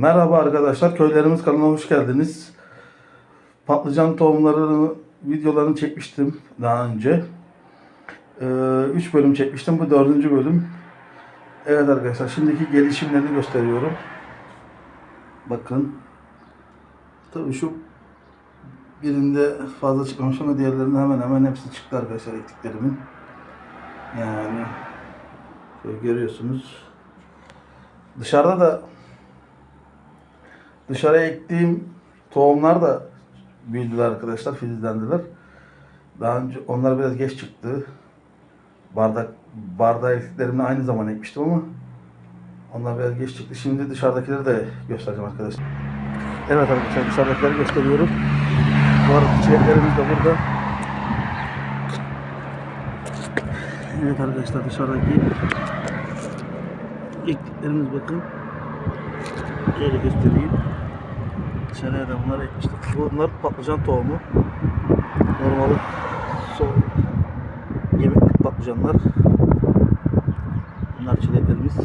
Merhaba arkadaşlar, köylerimiz kanalına hoş geldiniz. Patlıcan tohumlarını, videolarını çekmiştim daha önce. 3 bölüm çekmiştim, bu dördüncü bölüm. Evet arkadaşlar, şimdiki gelişimlerini gösteriyorum. Bakın. Tabii şu birinde fazla çıkmamış ama diğerlerinde hemen hemen hepsi çıktı arkadaşlar ektiklerimin. Yani şöyle görüyorsunuz. Dışarıda da dışarıya ektiğim tohumlar da büyüdüler arkadaşlar, filizlendiler. Daha önce onlar biraz geç çıktı. Bardak bardağı ektiklerimle aynı zaman ekmiştim ama onlar biraz geç çıktı. Şimdi dışarıdakileri de göstereceğim arkadaşlar. Evet arkadaşlar dışarıdakileri gösteriyorum. Bu arada çiçeklerimiz de burada. Evet arkadaşlar dışarıdaki ektiklerimiz bakın. Şöyle göstereyim. Dışarıya da bunları ekmiştik. Bunlar patlıcan tohumu. Normal so yemeklik patlıcanlar. Bunlar çileklerimiz.